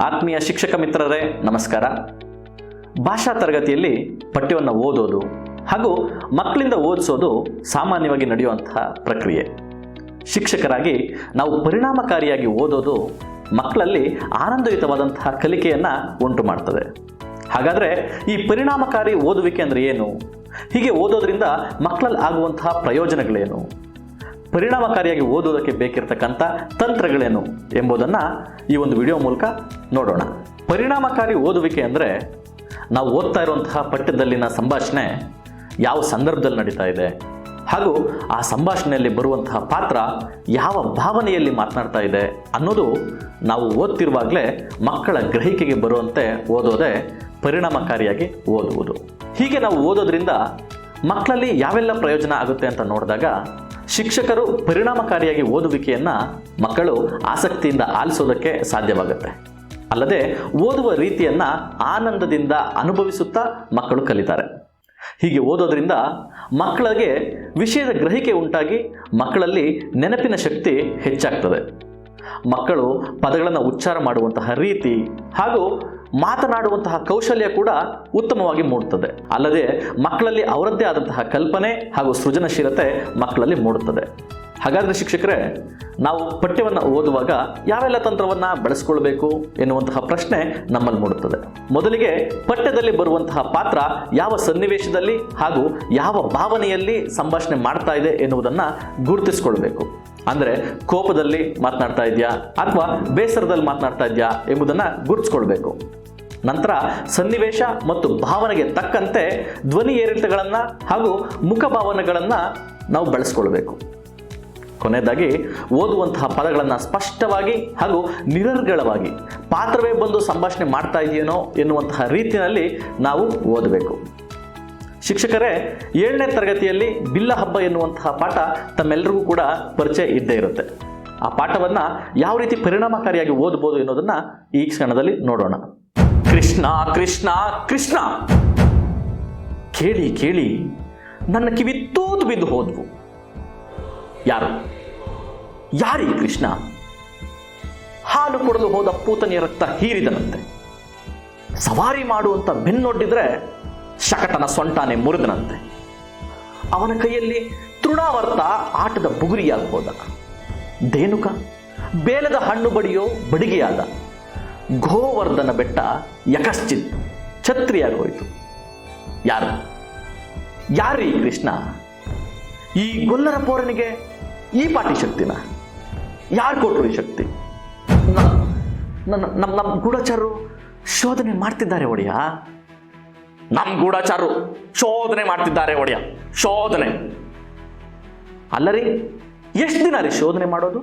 ಆತ್ಮೀಯ ಶಿಕ್ಷಕ ಮಿತ್ರರೇ, ನಮಸ್ಕಾರ. ಭಾಷಾ ತರಗತಿಯಲ್ಲಿ ಪಠ್ಯವನ್ನು ಓದೋದು ಹಾಗೂ ಮಕ್ಕಳಿಂದ ಓದಿಸೋದು ಸಾಮಾನ್ಯವಾಗಿ ನಡೆಯುವಂತಹ ಪ್ರಕ್ರಿಯೆ. ಶಿಕ್ಷಕರಾಗಿ ನಾವು ಪರಿಣಾಮಕಾರಿಯಾಗಿ ಓದೋದು ಮಕ್ಕಳಲ್ಲಿ ಆನಂದಯುತವಾದಂತಹ ಕಲಿಕೆಯನ್ನು ಉಂಟು ಮಾಡ್ತದೆ. ಹಾಗಾದರೆ ಈ ಪರಿಣಾಮಕಾರಿ ಓದುವಿಕೆ ಅಂದರೆ ಏನು? ಹೀಗೆ ಓದೋದ್ರಿಂದ ಮಕ್ಕಳಲ್ಲಿ ಆಗುವಂತಹ ಪ್ರಯೋಜನಗಳೇನು? ಪರಿಣಾಮಕಾರಿಯಾಗಿ ಓದೋದಕ್ಕೆ ಬೇಕಿರತಕ್ಕಂಥ ತಂತ್ರಗಳೇನು ಎಂಬುದನ್ನು ಈ ಒಂದು ವಿಡಿಯೋ ಮೂಲಕ ನೋಡೋಣ. ಪರಿಣಾಮಕಾರಿ ಓದುವಿಕೆ ಅಂದರೆ ನಾವು ಓದ್ತಾ ಇರುವಂತಹ ಪಠ್ಯದಲ್ಲಿನ ಸಂಭಾಷಣೆ ಯಾವ ಸಂದರ್ಭದಲ್ಲಿ ನಡೀತಾ ಇದೆ, ಹಾಗೂ ಆ ಸಂಭಾಷಣೆಯಲ್ಲಿ ಬರುವಂತಹ ಪಾತ್ರ ಯಾವ ಭಾವನೆಯಲ್ಲಿ ಮಾತನಾಡ್ತಾ ಇದೆ ಅನ್ನೋದು ನಾವು ಓದ್ತಿರುವಾಗಲೇ ಮಕ್ಕಳ ಗ್ರಹಿಕೆಗೆ ಬರುವಂತೆ ಓದೋದೇ ಪರಿಣಾಮಕಾರಿಯಾಗಿ ಓದುವುದು. ಹೀಗೆ ನಾವು ಓದೋದ್ರಿಂದ ಮಕ್ಕಳಲ್ಲಿ ಯಾವೆಲ್ಲ ಪ್ರಯೋಜನ ಆಗುತ್ತೆ ಅಂತ ನೋಡಿದಾಗ ಶಿಕ್ಷಕರು ಪರಿಣಾಮಕಾರಿಯಾಗಿ ಓದುವಿಕೆಯನ್ನು ಮಕ್ಕಳು ಆಸಕ್ತಿಯಿಂದ ಆಲಿಸೋದಕ್ಕೆ ಸಾಧ್ಯವಾಗುತ್ತೆ. ಅಲ್ಲದೆ ಓದುವ ರೀತಿಯನ್ನು ಆನಂದದಿಂದ ಅನುಭವಿಸುತ್ತಾ ಮಕ್ಕಳು ಕಲಿತಾರೆ. ಹೀಗೆ ಓದೋದ್ರಿಂದ ಮಕ್ಕಳಿಗೆ ವಿಷಯದ ಗ್ರಹಿಕೆ ಉಂಟಾಗಿ ಮಕ್ಕಳಲ್ಲಿ ನೆನಪಿನ ಶಕ್ತಿ ಹೆಚ್ಚಾಗ್ತದೆ. ಮಕ್ಕಳು ಪದಗಳನ್ನು ಉಚ್ಚಾರ ಮಾಡುವಂತಹ ರೀತಿ ಹಾಗೂ ಮಾತನಾಡುವಂತಹ ಕೌಶಲ್ಯ ಕೂಡ ಉತ್ತಮವಾಗಿ ಮೂಡುತ್ತದೆ. ಅಲ್ಲದೆ ಮಕ್ಕಳಲ್ಲಿ ಅವರದ್ದೇ ಆದಂತಹ ಕಲ್ಪನೆ ಹಾಗೂ ಸೃಜನಶೀಲತೆ ಮಕ್ಕಳಲ್ಲಿ ಮೂಡುತ್ತದೆ. ಹಾಗಾದರೆ ಶಿಕ್ಷಕರೇ, ನಾವು ಪಠ್ಯವನ್ನು ಓದುವಾಗ ಯಾವೆಲ್ಲ ತಂತ್ರವನ್ನು ಬಳಸ್ಕೊಳ್ಬೇಕು ಎನ್ನುವಂತಹ ಪ್ರಶ್ನೆ ನಮ್ಮಲ್ಲಿ ಮೂಡುತ್ತದೆ. ಮೊದಲಿಗೆ ಪಠ್ಯದಲ್ಲಿ ಬರುವಂತಹ ಪಾತ್ರ ಯಾವ ಸನ್ನಿವೇಶದಲ್ಲಿ ಹಾಗೂ ಯಾವ ಭಾವನೆಯಲ್ಲಿ ಸಂಭಾಷಣೆ ಮಾಡ್ತಾ ಇದೆ ಎನ್ನುವುದನ್ನು ಗುರುತಿಸ್ಕೊಳ್ಬೇಕು. ಅಂದರೆ ಕೋಪದಲ್ಲಿ ಮಾತನಾಡ್ತಾ ಇದೆಯಾ ಅಥವಾ ಬೇಸರದಲ್ಲಿ ಮಾತನಾಡ್ತಾ ಇದೆಯಾ ಎಂಬುದನ್ನು ಗುರುತಿಸ್ಕೊಳ್ಬೇಕು. ನಂತರ ಸನ್ನಿವೇಶ ಮತ್ತು ಭಾವನೆಗೆ ತಕ್ಕಂತೆ ಧ್ವನಿ ಏರಿಳಿತಗಳನ್ನು ಹಾಗೂ ಮುಖಭಾವನೆಗಳನ್ನು ನಾವು ಬಳಸ್ಕೊಳ್ಬೇಕು. ಕೊನೆಯದಾಗಿ ಓದುವಂತಹ ಪದಗಳನ್ನು ಸ್ಪಷ್ಟವಾಗಿ ಹಾಗೂ ನಿರರ್ಗಳವಾಗಿ ಪಾತ್ರವೇ ಬಂದು ಸಂಭಾಷಣೆ ಮಾಡ್ತಾ ಇದೆಯೇನೋ ಎನ್ನುವಂತಹ ರೀತಿಯಲ್ಲಿ ನಾವು ಓದಬೇಕು. ಶಿಕ್ಷಕರೇ, ಏಳನೇ ತರಗತಿಯಲ್ಲಿ ಬಿಲ್ಲ ಹಬ್ಬ ಎನ್ನುವಂತಹ ಪಾಠ ತಮ್ಮೆಲ್ಲರಿಗೂ ಕೂಡ ಪರಿಚಯ ಇದ್ದೇ ಇರುತ್ತೆ. ಆ ಪಾಠವನ್ನ ಯಾವ ರೀತಿ ಪರಿಣಾಮಕಾರಿಯಾಗಿ ಓದಬಹುದು ಎನ್ನುವುದನ್ನು ಈ ಕ್ಷಣದಲ್ಲಿ ನೋಡೋಣ. ಕೃಷ್ಣ ಕೃಷ್ಣ ಕೃಷ್ಣ! ಕೇಳಿ ಕೇಳಿ, ನನ್ನ ಕಿವಿ ತೂತು ಬಿದ್ದು ಹೋದ್ವು. ಯಾರು? ಯಾರೀ ಕೃಷ್ಣ? ಹಾಲು ಕೊಡಲು ಹೋದ ಪೂತನಿಯ ರಕ್ತ ಹೀರಿದನಂತೆ. ಸವಾರಿ ಮಾಡುವಂತ ಬೆನ್ನೊಡ್ಡಿದ್ರೆ ಶಕಟನ ಸೊಂಟಾನೆ ಮುರಿದನಂತೆ. ಅವನ ಕೈಯಲ್ಲಿ ತೃಣಾವರ್ತ ಆಟದ ಬುಗುರಿಯಾಗಿ ಹೋದ. ದೇನುಕ, ಬೇಲದ ಹಣ್ಣು ಬಡಿಯೋ ಬಡಿಗೆಯಾದ. ಗೋವರ್ಧನ ಬೆಟ್ಟ ಯಕಶ್ಚಿತ್ ಛತ್ರಿಯಾಗಿ ಹೋಯಿತು. ಯಾರು? ಯಾರೀ ಕೃಷ್ಣ? ಈ ಗೊಲ್ಲರ ಪೋರನಿಗೆ ಈ ಪಾಟಿ ಶಕ್ತಿನ ಯಾರು ಕೊಟ್ಟರು ಈ ಶಕ್ತಿ? ನಮ್ಮ ನಮ್ಮ ಗೂಢಚಾರರು ಶೋಧನೆ ಮಾಡ್ತಿದ್ದಾರೆ ಒಡೆಯ. ನಮ್ಮ ಗೂಢಚಾರರು ಶೋಧನೆ ಮಾಡ್ತಿದ್ದಾರೆ ಒಡೆಯ, ಶೋಧನೆ. ಅಲ್ಲರಿ ಎಷ್ಟು ದಿನ ರೀ ಶೋಧನೆ ಮಾಡೋದು?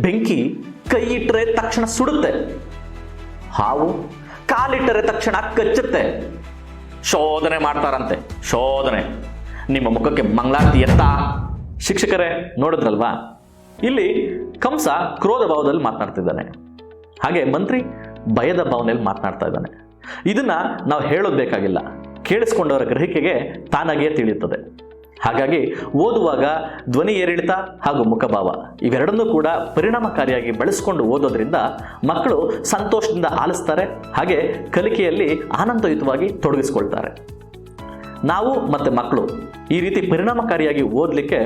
ಬೆಂಕಿ ಕೈ ಇಟ್ಟರೆ ತಕ್ಷಣ ಸುಡುತ್ತೆ, ಹಾವು ಕಾಲಿಟ್ಟರೆ ತಕ್ಷಣ ಕಚ್ಚುತ್ತೆ. ಶೋಧನೆ ಮಾಡ್ತಾರಂತೆ, ಶೋಧನೆ. ನಿಮ್ಮ ಮುಖಕ್ಕೆ ಮಂಗಳಾರತಿ ಎತ್ತ? ಶಿಕ್ಷಕರೇ, ನೋಡಿದ್ರಲ್ವಾ? ಇಲ್ಲಿ ಕಂಸ ಕ್ರೋಧ ಭಾವದಲ್ಲಿ ಮಾತನಾಡ್ತಿದ್ದಾನೆ. ಹಾಗೆ ಮಂತ್ರಿ ಭಯದ ಭಾವನೆಯಲ್ಲಿ ಮಾತನಾಡ್ತಾ ಇದ್ದಾನೆ. ಇದನ್ನ ನಾವು ಹೇಳೋದು ಬೇಕಾಗಿಲ್ಲ. ಕೇಳಿಸ್ಕೊಂಡವರ ಗ್ರಹಿಕೆಗೆ ತಾನಾಗಿಯೇ ತಿಳಿಯುತ್ತದೆ. ಹಾಗಾಗಿ ಓದುವಾಗ ಧ್ವನಿ ಏರಿಳಿತ ಹಾಗೂ ಮುಖಭಾವ ಇವೆರಡನ್ನೂ ಕೂಡ ಪರಿಣಾಮಕಾರಿಯಾಗಿ ಬಳಸಿಕೊಂಡು ಓದೋದ್ರಿಂದ ಮಕ್ಕಳು ಸಂತೋಷದಿಂದ ಆಲಿಸ್ತಾರೆ, ಹಾಗೆ ಕಲಿಕೆಯಲ್ಲಿ ಆನಂದಯುತವಾಗಿ ತೊಡಗಿಸ್ಕೊಳ್ತಾರೆ. ನಾವು ಮತ್ತು ಮಕ್ಕಳು ಈ ರೀತಿ ಪರಿಣಾಮಕಾರಿಯಾಗಿ ಓದಲಿಕ್ಕೆ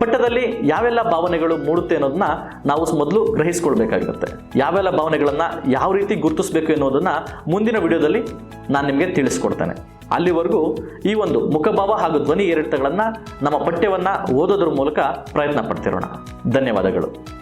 ಪಠ್ಯದಲ್ಲಿ ಯಾವೆಲ್ಲ ಭಾವನೆಗಳು ಮೂಡುತ್ತೆ ಅನ್ನೋದನ್ನ ನಾವು ಮೊದಲು ಗ್ರಹಿಸ್ಕೊಳ್ಬೇಕಾಗಿರುತ್ತೆ. ಯಾವೆಲ್ಲ ಭಾವನೆಗಳನ್ನು ಯಾವ ರೀತಿ ಗುರುತಿಸಬೇಕು ಎನ್ನುವುದನ್ನು ಮುಂದಿನ ವಿಡಿಯೋದಲ್ಲಿ ನಾನು ನಿಮಗೆ ತಿಳಿಸ್ಕೊಡ್ತೇನೆ. ಅಲ್ಲಿವರೆಗೂ ಈ ಒಂದು ಮುಖಭಾವ ಹಾಗೂ ಧ್ವನಿ ಏರಿಳಿತಗಳನ್ನು ನಮ್ಮ ಪಠ್ಯವನ್ನು ಓದೋದ್ರ ಮೂಲಕ ಪ್ರಯತ್ನ ಪಡ್ತಿರೋಣ. ಧನ್ಯವಾದಗಳು.